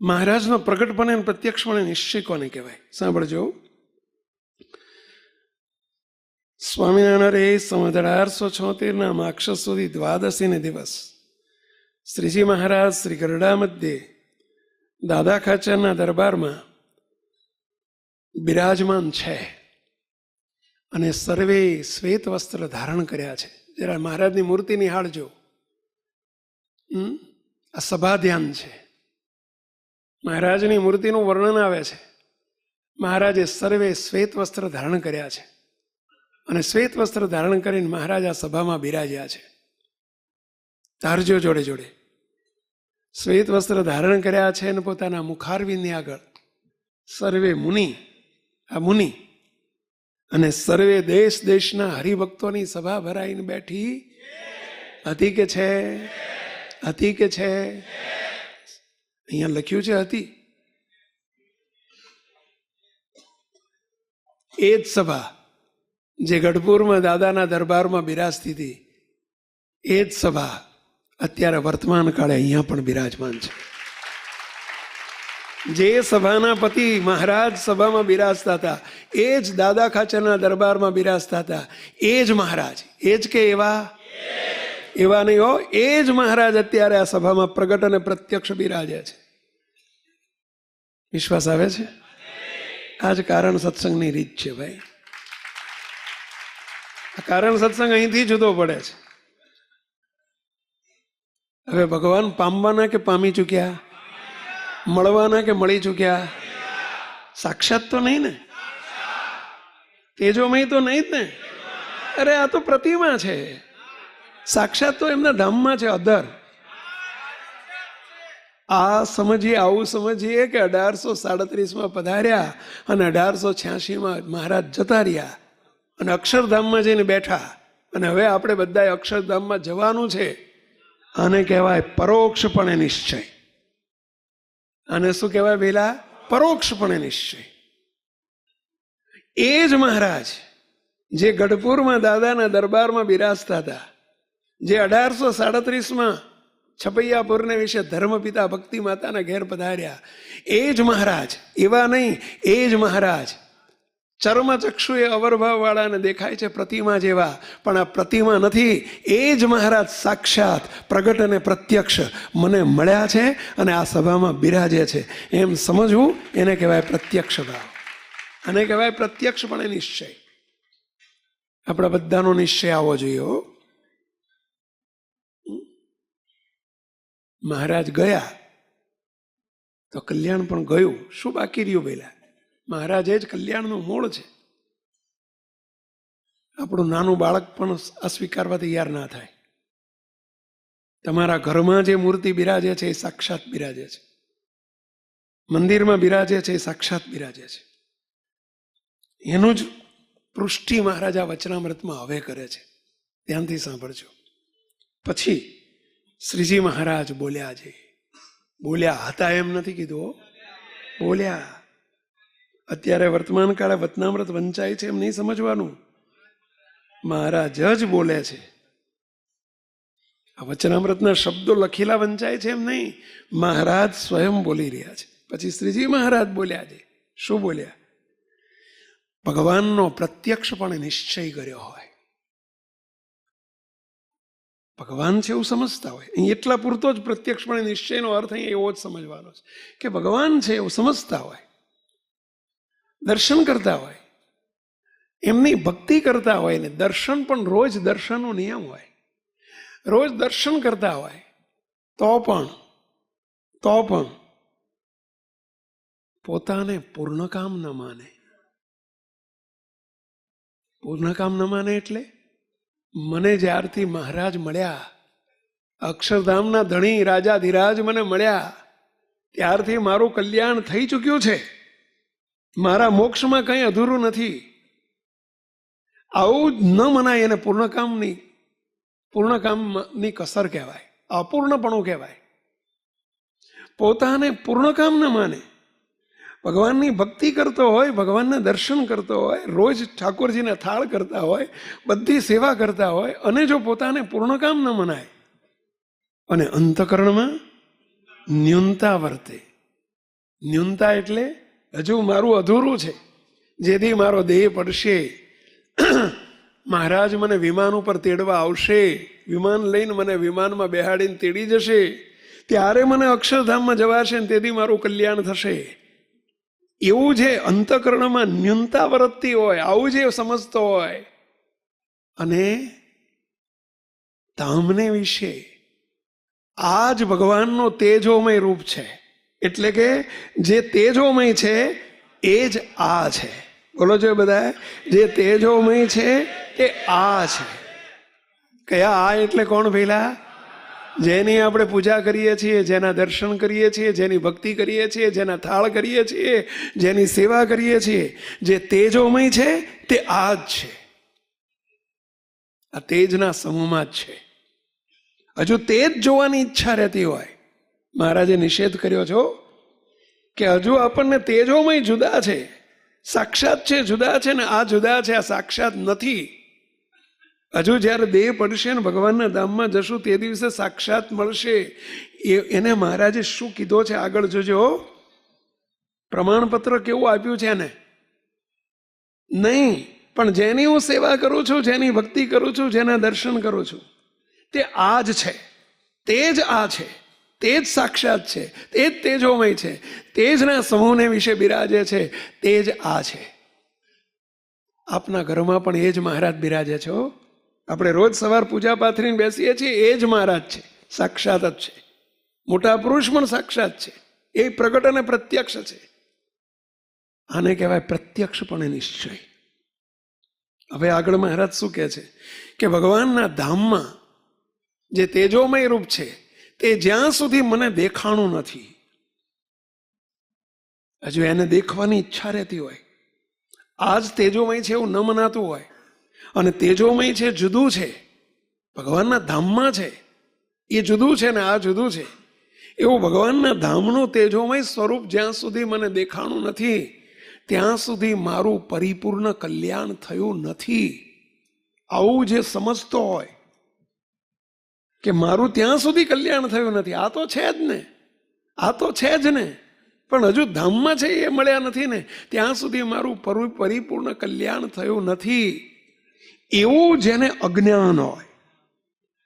મહારાજનો પ્રગટપણે અને પ્રત્યક્ષપણે નિશ્ચય કોને કહેવાય? સાંભળજો. સ્વામિનારાયણ રે સંવત અઢારસો છોતેરના માક્ષસ સુધી દ્વાદશીને દિવસ શ્રીજી મહારાજ શ્રી ગરડા મધ્યે દાદા ખાચરના દરબારમાં બિરાજમાન છે અને સર્વે શ્વેત વસ્ત્ર ધારણ કર્યા છે. જરા મહારાજની મૂર્તિ નિહાળજો? આ સભા ધ્યાન છે. મહારાજની મૂર્તિનું વર્ણન આવે છે. મહારાજે સર્વે શ્વેત વસ્ત્ર ધારણ કર્યા છે. અને શ્વેત વસ્ત્ર ધારણ કરીને મહારાજ આ સભામાં બિરાજ્યા છે. ધારજો જોડે જોડે. શ્વેત વસ્ત્ર ધારણ કર્યા છે અને પોતાના મુખારવિંદની આગળ સર્વે મુનિ, આ મુનિ, અને સર્વે દેશ દેશના હરિભક્તોની સભા ભરાઈને બેઠી. હતી કે છે? હતી કે છે? અહીંયા લખ્યું છે હતી. એ જ સભા જે ગઢપુરમાં દાદાના દરબારમાં બિરાજતી હતી, એ જ સભા અત્યારે વર્તમાન કાળે અહીંયા પણ બિરાજમાન છે. જે સભાના પતિ મહારાજ સભામાં બિરાજતા હતા, એ જ દાદા ખાચરના દરબારમાં બિરાજતા હતા, એ જ મહારાજ, એ જ કે એવા? એવા નહીં હો, એ જ મહારાજ અત્યારે આ સભામાં પ્રગટ અને પ્રત્યક્ષ બિરાજે છે. વિશ્વાસ આવે છે? આ જ કારણ સત્સંગની રીત છે ભાઈ. કારણ સત્સંગ અહીંથી જુદો પડે છે. હવે ભગવાન પામવાના કે પામી ચૂક્યા? મળવાના કે મળી ચૂક્યા? સાક્ષાત તો નહીં ને? તેજોમય તો નહીં જ ને? અરે, આ તો પ્રતિમા છે. સાક્ષાત તો એમના ધામમાં છે, અધર. આ સમજીએ, આવું સમજીએ કે અઢારસો સાડત્રીસમાં પધાર્યા અને અઢારસો છ્યાસીમાં મહારાજ જતા રહ્યા અને અક્ષરધામમાં જઈને બેઠા. અને હવે આપણે બધાએ અક્ષરધામમાં જવાનું છે. આને કહેવાય પરોક્ષપણે નિશ્ચય. આને શું કહેવાય પેલા પરોક્ષપણે નિશ્ચય. એ જ મહારાજ જે ગઢપુરમાં દાદાના દરબારમાં બિરાજતા હતા. જે અઢારસો સાડત્રીસમાં છપૈયાપુરને વિશે ધર્મપિતા ભક્તિ માતાના ઘેર પધાર્યા. એ જ મહારાજ, એવા નહીં, એ જ મહારાજ. ચર્મચક્ષુએ એ વાળાને દેખાય છે પ્રતિમા જેવા, પણ આ પ્રતિમા નથી. એ જ મહારાજ સાક્ષાત પ્રગટ અને પ્રત્યક્ષ મને મળ્યા છે અને આ સભામાં બિરાજે છે. એમ સમજવું, એને કહેવાય પ્રત્યક્ષ ભાવ. અને કહેવાય પ્રત્યક્ષપણે નિશ્ચય. આપણા બધાનો નિશ્ચય આવવો જોઈએ હો મહારાજ ગયા. તો કલ્યાણ પણ ગયું. શું બાકી રહ્યું પેલા મહારાજ એ જ કલ્યાણનું મૂળ છે. આપણું નાનું બાળક પણ અસ્વીકારવા તૈયાર ના થાય. તમારા ઘરમાં જે મૂર્તિ બિરાજે છે એ સાક્ષાત બિરાજે છે. મંદિરમાં બિરાજે છે એ સાક્ષાત બિરાજે છે. એનું જ પૃષ્ટિ મહારાજા વચનામૃતમાં હવે કરે છે. ધ્યાનથી સાંભળજો. પછી શ્રીજી મહારાજ બોલ્યા છે. બોલ્યા હતા એમ નથી કીધું બોલ્યા. અત્યારે વર્તમાન કાળે વતનામૃત વંચાય છે એમ નહીં સમજવાનું. મહારાજ જ બોલે છે. આ વચનામૃતના શબ્દો લખેલા વંચાય છે એમ નહીં. મહારાજ સ્વયં બોલી રહ્યા છે. પછી શ્રીજી મહારાજ બોલ્યા છે. શું બોલ્યા? ભગવાનનો પ્રત્યક્ષપણે નિશ્ચય કર્યો હોય. ભગવાન છે એવું સમજતા હોય. અહીં એટલા પૂરતો જ પ્રત્યક્ષપણે નિશ્ચયનો અર્થ અહીં એવો જ સમજવાનો છે કે ભગવાન છે એવું સમજતા હોય, દર્શન કરતા હોય, એમની ભક્તિ કરતા હોય ને દર્શન પણ રોજ દર્શનનો નિયમ હોય. રોજ દર્શન કરતા હોય તો પણ તો પણ પોતાને પૂર્ણકામ ન માને. પૂર્ણકામ ન માને એટલે? મને જ્યારથી મહારાજ મળ્યા, અક્ષરધામના ધણી રાજા ધીરાજ મને મળ્યા, ત્યારથી મારું કલ્યાણ થઈ ચૂક્યું છે. મારા મોક્ષમાં કંઈ અધૂરું નથી. આવું જ ન મનાય એને પૂર્ણકામની પૂર્ણકામની કસર કહેવાય, અપૂર્ણપણું કહેવાય. પોતાને પૂર્ણકામ ન માને. ભગવાનની ભક્તિ કરતો હોય, ભગવાનના દર્શન કરતો હોય, રોજ ઠાકોરજીને થાળ કરતા હોય, બધી સેવા કરતા હોય, અને જો પોતાને પૂર્ણ કામ ન મનાય, અને અંતકરણમાં ન્યૂનતા વર્તે. ન્યૂનતા એટલે હજુ મારું અધૂરું છે. જેથી મારો દેહ પડશે. મહારાજ મને વિમાન ઉપર તેડવા આવશે. વિમાન લઈને મને વિમાનમાં બેહાડીને તેડી જશે. ત્યારે મને અક્ષરધામમાં જવાશે ને તેથી મારું કલ્યાણ થશે. એવું જે અંતકરણમાં ન્યૂનતા વર્તતી હોય, આવું જે સમજતો હોય, અને ધામને વિશે આ જ ભગવાનનો તેજોમય રૂપ છે. એટલે કે જે તેજોમય છે, એ જ આ છે. બોલો છો બધા જે તેજોમય છે, એ આ છે. કયા આ એટલે કોણ પેલા જેની આપણે પૂજા કરીએ છીએ, જેના દર્શન કરીએ છીએ, જેની ભક્તિ કરીએ છીએ, જેના થાળ કરીએ છીએ, જેની સેવા કરીએ છીએ, જે તેજોમય છે, તે આ જ છે. આ તેજના સમૂહમાં જ છે. હજુ તે જ જોવાની ઈચ્છા રહેતી હોય. મહારાજે નિષેધ કર્યો છો કે હજુ આપણને તેજોમય જુદા છે, સાક્ષાત છે જુદા છે ને આ જુદા છે, આ સાક્ષાત નથી. હજુ જ્યારે દેહ પડશે ને ભગવાનના ધામમાં જશું તે દિવસે સાક્ષાત મળશે. એ એને મહારાજે શું કીધો છે આગળ જોજો પ્રમાણપત્ર કેવું આપ્યું છે એને? નહીં, પણ જેની હું સેવા કરું છું, જેની ભક્તિ કરું છું, જેના દર્શન કરું છું, તે આ જ છે. તે જ આ છે. તે જ સાક્ષાત છે. તે જ તેજોમય છે. તે જ ના સમૂહને વિશે બિરાજે છે. તે જ આ છે. આપના ઘરમાં પણ એ જ મહારાજ બિરાજે છે આપણે રોજ સવાર પૂજા પાથરીને બેસીએ છીએ, એ જ મહારાજ છે. સાક્ષાત જ છે. મોટા પુરુષ પણ સાક્ષાત છે. એ પ્રગટ અને પ્રત્યક્ષ છે. આને કહેવાય પ્રત્યક્ષપણે નિશ્ચય. હવે આગળ મહારાજ શું કહે છે? કે ભગવાનના ધામમાં જે તેજોમય રૂપ છે, તે જ્યાં સુધી મને દેખાણું નથી, હજુ એને દેખવાની ઈચ્છા રહેતી હોય. આજ તેજોમય છે એવું ન મનાતું હોય. અને તેજોમય છે, જુદું છે. ભગવાનના ધામમાં છે. એ જુદું છે ને આ જુદું છે. એવું ભગવાનના ધામનું તેજોમય સ્વરૂપ જ્યાં સુધી મને દેખાણું નથી, ત્યાં સુધી મારું પરિપૂર્ણ કલ્યાણ થયું નથી. આવું જે સમજતો હોય કે મારું ત્યાં સુધી કલ્યાણ થયું નથી, આ તો છે જ ને. આ તો છે જ ને. પણ હજુ ધામમાં છે એ મળ્યા નથી ને. ત્યાં સુધી મારું પરિપૂર્ણ કલ્યાણ થયું નથી. એવું જેને અજ્ઞાન હોય.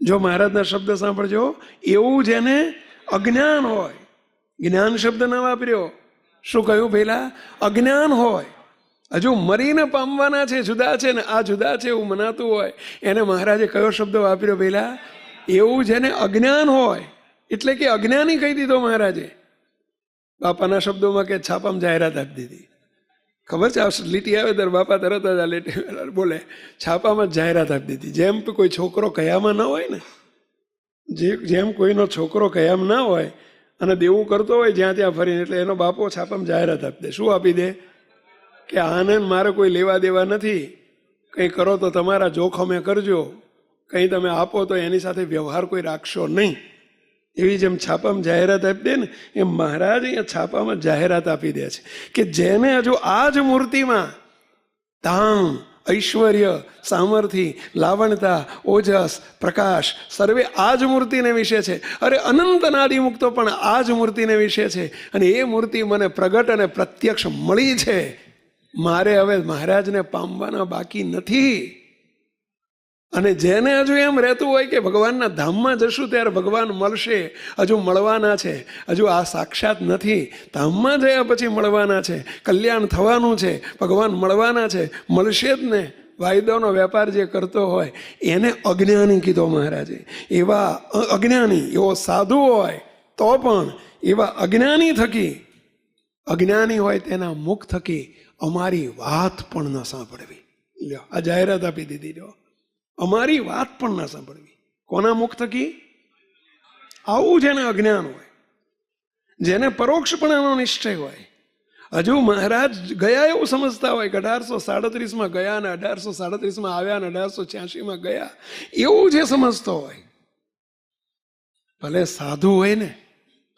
જો મહારાજના શબ્દ સાંભળજો, એવું જેને અજ્ઞાન હોય. જ્ઞાન શબ્દ ના વાપર્યો. શું કહ્યું પેલા અજ્ઞાન હોય. હજુ મરીને પામવાના છે, જુદા છે ને આ જુદા છે એવું મનાતું હોય. એને મહારાજે કયો શબ્દ વાપર્યો પેલા એવું જેને અજ્ઞાન હોય. એટલે કે અજ્ઞાની કહી દીધો મહારાજે. બાપાના શબ્દોમાં કે છાપામાં જાહેરાત આપી દીધી. ખબર છે, આ લીટી આવે ત્યારે બાપા તરત જ આ લીટી બોલે, છાપામાં જાહેરાત આપી દીધી. જેમ કોઈ છોકરો કયામાં ન હોય ને, જે, જેમ કોઈનો છોકરો કયામ ના હોય અને દેવું કરતો હોય જ્યાં ત્યાં ફરીને, એટલે એનો બાપો છાપામાં જાહેરાત આપી દે. શું આપી દે? કે આનંદ મારે કોઈ લેવા દેવા નથી. કંઈ કરો તો તમારા જોખમે કરજો. કંઈ તમે આપો તો એની સાથે વ્યવહાર કોઈ રાખશો નહીં. એવી જેમ છાપામાં જાહેરાત આપી દે ને, એમ મહારાજ અહીંયા છાપામાં જાહેરાત આપી દે છે કે જેને હજુ આ જ મૂર્તિમાં તામ ઐશ્વર્ય, સામર્થ્ય લાવણતા ઓજસ, પ્રકાશ સર્વે આ જ મૂર્તિને વિશે છે. અરે અનંત નાદી મુક્તો પણ આ જ મૂર્તિને વિશે છે. અને એ મૂર્તિ મને પ્રગટ અને પ્રત્યક્ષ મળી છે. મારે હવે મહારાજને પામવાના બાકી નથી. અને જેને હજુ એમ રહેતું હોય કે ભગવાનના ધામમાં જશું ત્યારે ભગવાન મળશે, હજુ મળવાના છે. હજુ આ સાક્ષાત નથી. ધામમાં જયા પછી મળવાના છે. કલ્યાણ થવાનું છે. ભગવાન મળવાના છે. મળશે જ ને. વાયદાનો વેપાર જે કરતો હોય, એને અજ્ઞાની કીધો મહારાજે. એવા અજ્ઞાની, એવો સાધુ હોય, તો પણ એવા અજ્ઞાની થકી, અજ્ઞાની હોય તેના મુખ થકી અમારી વાત પણ ન સાંભળવી. લ્યો, આ જાહેરાત આપી દીધી લ્યો અમારી વાત પણ ના સાંભળવી. કોના મુખ થકી? આવું જેને અજ્ઞાન હોય, જેને પરોક્ષપણાનો નિશ્ચય હોય. હજુ મહારાજ ગયા એવું સમજતા હોય કે અઢારસો સાડત્રીસમાં ગયા ને અઢારસો સાડત્રીસમાં આવ્યા ને અઢારસો છ્યાસીમાં ગયા. એવું જે સમજતો હોય. ભલે સાધુ હોય ને,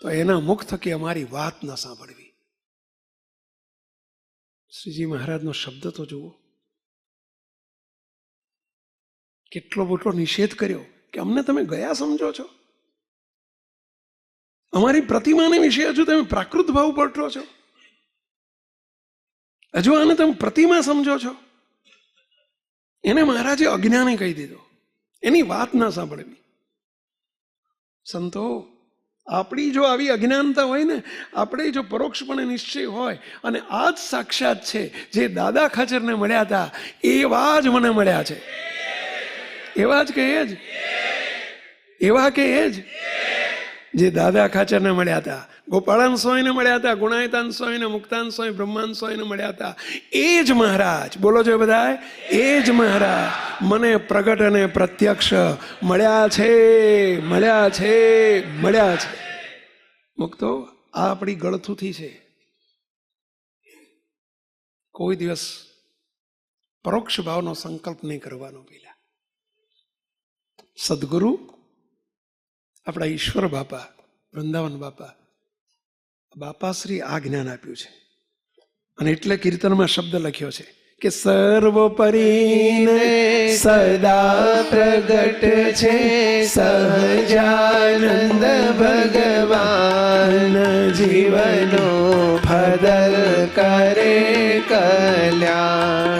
તો એના મુખ થકી અમારી વાત ના સાંભળવી. શ્રીજી મહારાજનો શબ્દ તો જુઓ. કેટલો મોટો નિષેધ કર્યો કે અમને તમે ગયા સમજો છો? અમારી પ્રતિમાને વિશે હજુ તમે પ્રાકૃત ભાવ પટો છો? હજુ આને તમે પ્રતિમા સમજો છો? એને મહારાજે અજ્ઞાને કહી દીધો. એની વાત ના સાંભળવી સંતો, આપણી જો આવી અજ્ઞાનતા હોય ને, આપણે જો પરોક્ષપણે નિશ્ચય હોય, અને આ જ સાક્ષાત છે, જે દાદા ખાચરને મળ્યા હતા, એવા જ મને મળ્યા છે. એવા જ કે એ જ. એવા કે એ જ. જે દાદા ખાચરને મળ્યા હતા, ગોપાળાન સ્વામીને મળ્યા હતા, ગુણાયતાન સ્વામીને, મુક્તાન સ્વામી, બ્રહ્માન સ્વામીને મળ્યા હતા. એ જ મહારાજ, બોલો છો બધા એ જ મહારાજ મને પ્રગટ અને પ્રત્યક્ષ મળ્યા છે મળ્યા છે મળ્યા છે. મુક્તો, આ આપણી ગળથુથી છે. કોઈ દિવસ પરોક્ષ ભાવનો સંકલ્પ નહીં કરવાનો પેલા. સદગુરુ, આપણા ઈશ્વર બાપા, વૃંદાવન બાપા, બાપાશ્રી આ જ્ઞાન આપ્યું છે. અને એટલે કીર્તનમાં શબ્દ લખ્યો છે કે સર્વોપરીને સદા પ્રગટ છે, સહજાનંદ ભગવાન. જીવનો ફદલ કરે કલ્યાણ.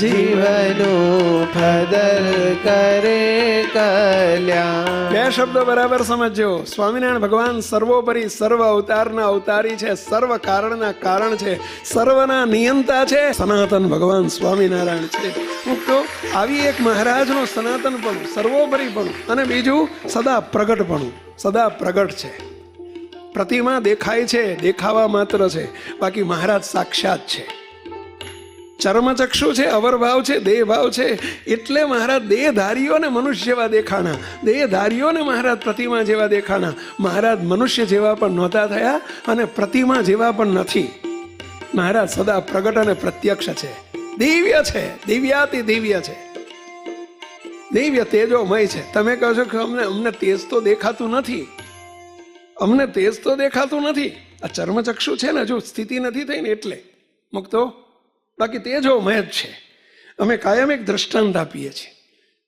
જીવનો ફદર કરે કલ્યાણ. બે શબ્દો બરાબર સમજજો. સ્વામિનારાયણ ભગવાન સર્વોપરી સર્વ અવતારના અવતારી છે, સર્વ કારણના કારણ છે, સર્વના નિયંતા છે, સનાતન ભગવાન સ્વામિનારાયણ છે. તો આવી એક મહારાજનો સનાતનપણું સર્વોપરીપણું અને બીજું સદા પ્રગટપણું સદા પ્રગટ છે. પ્રતિમા દેખાય છે, દેખાવા માત્ર છે. બાકી મહારાજ સાક્ષાત છે. ચર્મચક્ષુ છે, અવરભાવ છે, દેહભાવ છે, એટલે મહારાજ દેહધારીઓને મનુષ્ય જેવા દેખાણા, દેહધારીઓને મહારાજ પ્રતિમા જેવા દેખાણા. મહારાજ મનુષ્ય જેવા પણ નહોતા થયા અને પ્રતિમા જેવા પણ નથી. મહારાજ સદા પ્રગટ અને પ્રત્યક્ષ છે. દિવ્ય છે, દિવ્યાતિ દિવ્ય છે. દિવ્ય તેજોમય છે. તમે કહો છો કે અમને અમને તેજ તો દેખાતું નથી. અમને તેજ તો દેખાતું નથી. આ ચર્મચક્ષુ છે ને જો સ્થિતિ નથી થઈ ને એટલે. મુક્તો? બાકી તેજોમય જ છે. અમે કાયમ એક દ્રષ્ટાંત આપીએ છીએ.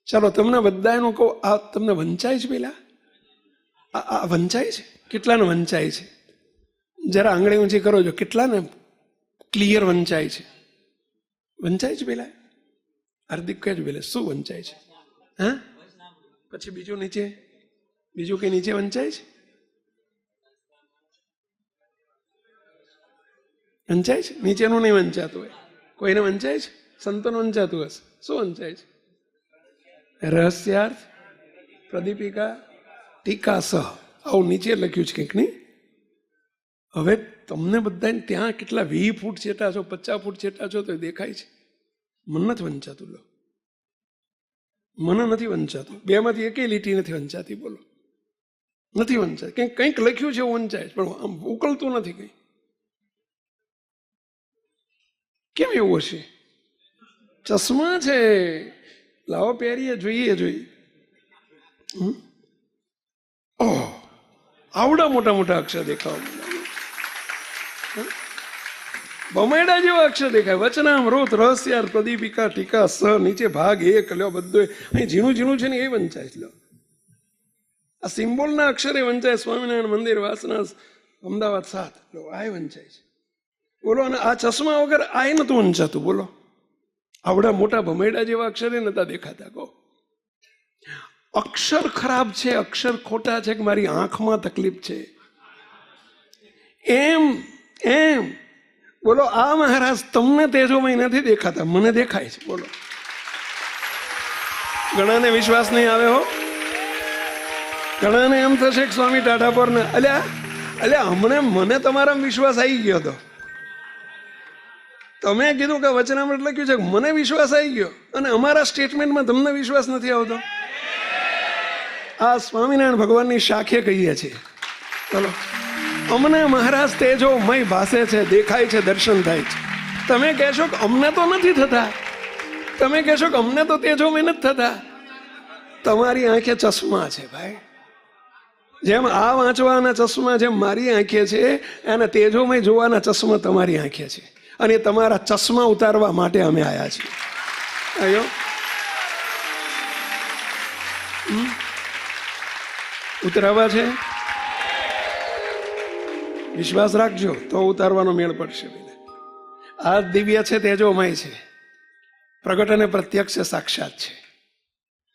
ચાલો તમને બધાનું કહું, આ તમને વંચાય છે પેલા? આ વંચાય છે? કેટલાને વંચાય છે? જરા આંગળી ઊંચી કરો છો કેટલાને ક્લિયર વંચાય છે? વંચાય છે પેલા? હાર્દિક કહે છે પેલા, શું વંચાય છે? હા? પછી બીજું નીચે? બીજું કઈ નીચે વંચાય છે? વંચાય છે? નીચેનું નહીં વંચાતું હોય. કોઈને વંચાય છે? સંતોને વંચાતું હશે. શું વંચાય છે? રહસ્યાર્થ, પ્રદીપિકા ટીકા આવું નીચે લખ્યું છે કંઈક નહીં? હવે તમને બધાને ત્યાં કેટલા વી ફૂટ છેટા છો, પચાસ ફૂટ છેટા છો તો દેખાય છે. મને નથી વંચાતું, લો. મને નથી વંચાતું. બેમાંથી એકેય લીટી નથી વંચાતી, બોલો. નથી વંચાય કંઈક કંઈક લખ્યું છે એવું વંચાય પણ આમ ઉકળતું નથી કંઈ. કેમ એવું હશે? ચશ્મા છે. લાવો પહેરીએ, જોઈએ જોઈએ. આવડા મોટા મોટા અક્ષર દેખાવા. બમેડા જેવા અક્ષર દેખાય. વચનામ, રોત, રહસ્યાર, પ્રદીપિકા, ટીકા, સ, નીચે ભાગ, એક, લ્યો બધો. અહીં ઝીણું ઝીણું છે ને એ વંચાય લ્યો. આ સિમ્બોલના અક્ષરે વંચાય સ્વામિનારાયણ મંદિર, વાસના, અમદાવાદ સાત. લો આ વંચાય છે. બોલો, અને આ ચશ્મા વગર આય નતું વંચાતું બોલો. આવડા મોટા ભમેડા જેવા અક્ષરે નતા દેખાતા, કહો. અક્ષર ખરાબ છે, અક્ષર ખોટા છે કે મારી આંખમાં તકલીફ છે? એમ એમ. બોલો, આ મહારાજ તમને તેજોમય નથી દેખાતા, મને દેખાય છે, બોલો. ઘણાને વિશ્વાસ નહીં આવે, હો. ઘણાને એમ થશે કે સ્વામી ટાટા પર ને, અલ્યા અલ્યા, હમણાં મને તમારા વિશ્વાસ આવી ગયો હતો. તમે કીધું કે વચનામૃત લખ્યું છે, મને વિશ્વાસ આવી ગયો. અને અમારા સ્ટેટમેન્ટમાં તમને વિશ્વાસ નથી આવતો. આ સ્વામિનારાયણ ભગવાનની શાખે કહીએ છીએ. ચલો. અમને મહારાજ તેજો મય ભાસે છે, દેખાય છે, દર્શન થાય છે. તમે કહેશો કે અમને તો નથી થતા. તમે કહેશો કે અમને તો તેજો મય નથી થતા. તમારી આંખે ચશ્મા છે ભાઈ. જેમ આ વાંચવાના ચશ્મા, જેમ મારી આંખે છે અને તેજોમય જોવાના ચશ્મા તમારી આંખે છે. અને તમારા ચશ્મા ઉતારવા માટે અમે આવ્યા છીએ. આવ્યો? ઉતરાવા છે? વિશ્વાસ રાખજો, તો ઉતારવાનો મેળ પડશે. આ દિવ્ય છે, તેજોમય છે. પ્રગટ અને પ્રત્યક્ષ સાક્ષાત છે.